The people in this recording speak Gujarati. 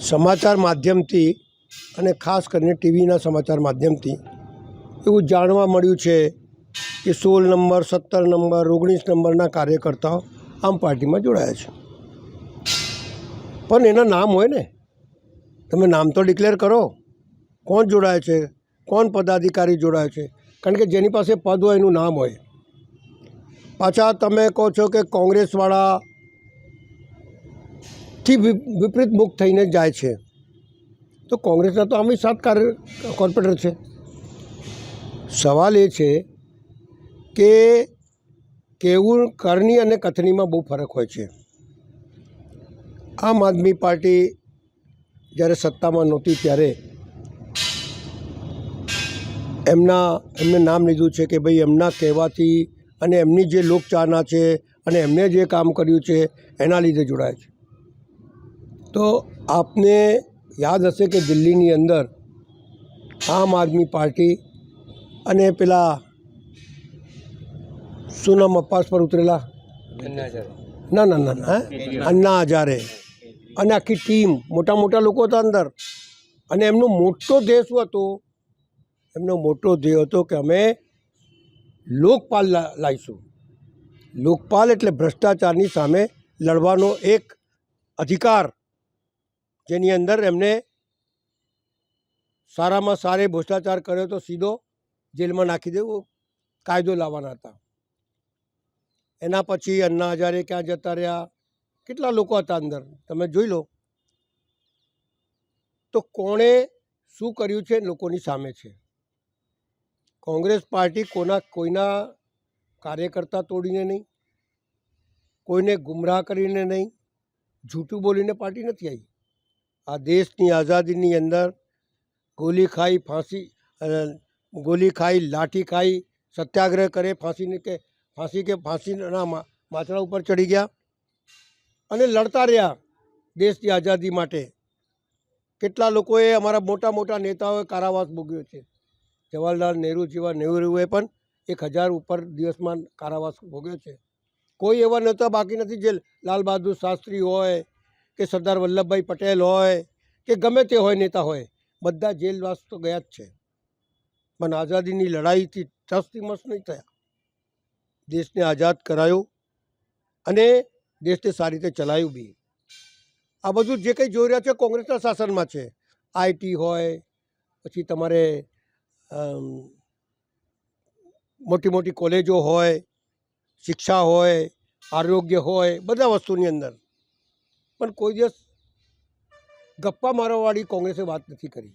સમાચાર માધ્યમથી અને ખાસ કરીને ટીવીના સમાચાર માધ્યમથી એવું જાણવા મળ્યું છે કે સોળ નંબર, સત્તર નંબર, ઓગણીસ નંબરના કાર્યકર્તાઓ આમ પાર્ટીમાં જોડાયા છે. પણ એના નામ હોય ને? તમે નામ તો ડિક્લેર કરો. કોણ જોડાય છે? કોણ પદાધિકારી જોડાય છે? કારણ કે જેની પાસે પદ હોય એનું નામ હોય. પાછા તમે કહો છો કે કોંગ્રેસવાળા થી વિ- વિપરીત મુખ થઈને જાય છે. તો કોંગ્રેસના તો આમ સાત કાર્ય, કોર્પોરેટર છે. સવાલ એ છે કે કેવું કરણી અને કથનીમાં બહુ ફરક હોય છે? આમ આદમી પાર્ટી જ્યારે સત્તામાં નહોતી ત્યારે એમના, એમને નામ લીધું છે કે ભાઈ એમના કહેવાથી અને એમની જે લોકચાહના છે અને એમને જે કામ કર્યું છે એના લીધે જોડાય છે. તો આપને યાદ હશે કે દિલ્હીની અંદર આમ આદમી પાર્ટી અને પેલા શું નામ અપાસ પર ઉતરેલા. ના ના ના ના? અન્ના હજારે. અને આખી ટીમ મોટા મોટા લોકો હતા અંદર. અને એમનો મોટો ધ્યેય શું હતો. એમનો મોટો ધ્યેય હતો કે અમે લોકપાલ લાવીશું. લોકપાલ એટલે ભ્રષ્ટાચારની સામે લડવાનો એક અધિકાર જેની અંદર એમને સારામાં સારે ભ્રષ્ટાચાર કર્યો તો સીધો જેલમાં નાખી દેવો, કાયદો લાવવાના હતા. એના પછી અન્ના હજારે ક્યાં જતા રહ્યા? કેટલા લોકો હતા અંદર? તમે જોઈ લો. તો કોણે શું કર્યું છે? લોકોની સામે છે. કોંગ્રેસ પાર્ટી કોના, કોઈના કાર્યકર્તા તોડીને નહીં, કોઈને ગુમરાહ કરીને નહીં, જૂઠું બોલીને પાર્ટી નથી આવી. આ દેશની આઝાદીની અંદર ગોલી ખાઈ, ફાંસી ગોલી ખાઈ, લાઠી ખાઈ, સત્યાગ્રહ કરે, ફાંસીને કે, ફાંસી કે ફાંસીના માથડા ઉપર ચડી ગયા અને લડતા રહ્યા દેશની આઝાદી માટે. કેટલા લોકોએ અમારા મોટા મોટા નેતાઓએ કારાવાસ ભોગવ્યો છે. જવાહરલાલ નહેરુ જેવા નહેરુએ પણ એક હજાર ઉપર દિવસમાં કારાવાસ ભોગવ્યો છે. કોઈ એવા નેતા બાકી નથી જે લાલ બહાદુર શાસ્ત્રી હોય કે સરદાર વલ્લભભાઈ પટેલ હોય કે ગમે તે હોય નેતા હોય, બધા જેલવાસ તો ગયા જ છે. પણ આઝાદીની લડાઈથી દસ દિવસ નહીં થયા. દેશને આઝાદ કરાયો અને દેશને સારી રીતે ચલાવ્યું બી. આ બધું જે કંઈ જોઈ રહ્યા છે કોંગ્રેસના શાસનમાં છે. આઈટી હોય, પછી તમારે મોટી મોટી કોલેજો હોય, શિક્ષા હોય, આરોગ્ય હોય, બધા વસ્તુની અંદર. પણ કોઈ દિવસ ગપ્પા મારવાવાળી કોંગ્રેસે વાત નથી કરી.